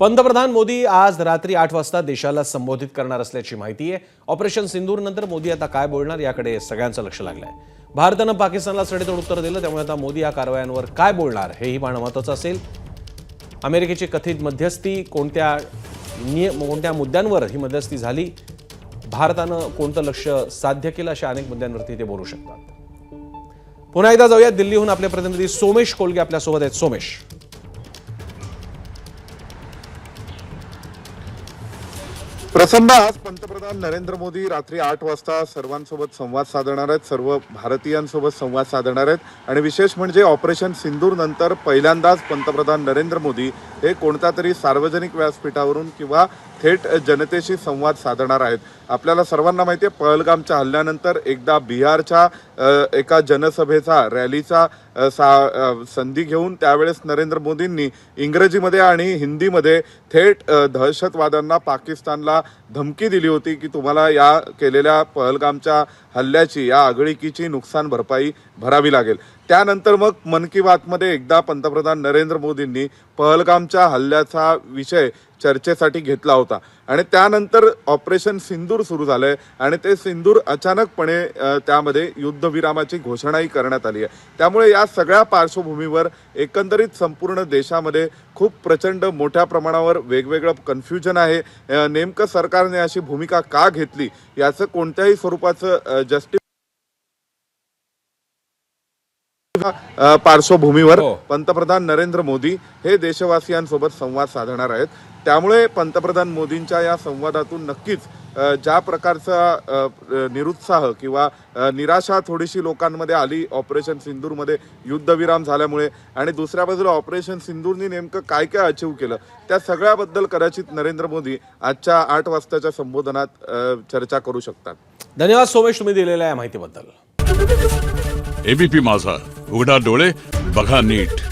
पंतप्रधान मोदी आज रात्री आठ वाजता देशाला संबोधित करणार असल्याची माहिती आहे. ऑपरेशन सिंदूर नंतर मोदी आता काय बोलणार याकडे सगळ्यांचं लक्ष लागलं आहे भारतानं पाकिस्तानला सडेतोड उत्तर दिलं त्यामुळे आता मोदी या कारवायांवर काय बोलणार हेही पाहणं महत्वाचं असेल. अमेरिकेची कथित मध्यस्थी कोणत्या नियम कोणत्या मुद्द्यांवर ही मध्यस्थी झाली? भारतानं कोणतं लक्ष साध्य केलं अशा अनेक मुद्द्यांवरती ते बोलू शकतात. पुन्हा एकदा जाऊया दिल्लीहून आपले प्रतिनिधी सोमेश कोलगे आपल्यासोबत आहेत. सोमेश. प्रसन्न आज पंतप्रधान नरेंद्र मोदी रात्री आठ वाजता सर्वांसोबत संवाद साधणार आहेत सर्व भारतीयांसोबत संवाद साधणार आहेत. आणि विशेष म्हणजे ऑपरेशन सिंदूर नंतर पहिल्यांदाच पंतप्रधान नरेंद्र मोदी हे कोणत्या तरी सार्वजनिक व्यासपीठावरून किंवा थेट जनतेशी संवाद साधणार आहेत. आपल्याला सर्वांना माहिती आहे पहलगामच्या हल्ल्यानंतर एकदा बिहारच्या एका जनसभेचा रॅलीचा सा संधी घेऊन त्यावेळेस नरेंद्र मोदींनी इंग्रजीमध्ये आणि हिंदीमध्ये थेट दहशतवाद्यांना पाकिस्तानला धमकी दिली होती की तुम्हाला या केलेल्या पहलगामच्या हल्ल्याची या आगळीकीची नुकसान भरपाई भरावी लागेल. त्यानंतर मग मन की बातमध्ये एकदा पंतप्रधान नरेंद्र मोदींनी पहलगामच्या हल्ल्याचा विषय चर्चेसाठी घेतला होता. आणि त्यानंतर ऑपरेशन सिंदूर सुरू झालं आहे आणि ते सिंदूर अचानकपणे त्यामध्ये युद्धविरामाची घोषणाही करण्यात आली आहे. त्यामुळे या सगळ्या पार्श्वभूमीवर एकंदरीत संपूर्ण देशामध्ये खूप प्रचंड मोठ्या प्रमाणावर वेगवेगळं कन्फ्युजन आहे. नेमकं सरकारने अशी भूमिका का घेतली? याचं कोणत्याही स्वरूपाचं जस्टिस अ, पार्श्वभूमीवर हो. पंतप्रधान नरेंद्र मोदी हे देशवासियांसोबत संवाद साधणार आहेत. त्यामुळे पंतप्रधान मोदींच्या या संवादातून नक्कीच ज्या प्रकारचा निरुत्साह किंवा निराशा थोडीशी लोकांमध्ये आली ऑपरेशन सिंदूरमध्ये युद्धविराम झाल्यामुळे आणि दुसऱ्या बाजूला ऑपरेशन सिंदूरनी नेमकं काय काय अचीव केलं त्या सगळ्याबद्दल कदाचित नरेंद्र मोदी आजच्या आठ वाजताच्या संबोधनात चर्चा करू शकतात. धन्यवाद सोमेश तुम्ही दिलेल्या या माहितीबद्दल. एबीपी माझा. उघडा डोळे बघा नीट.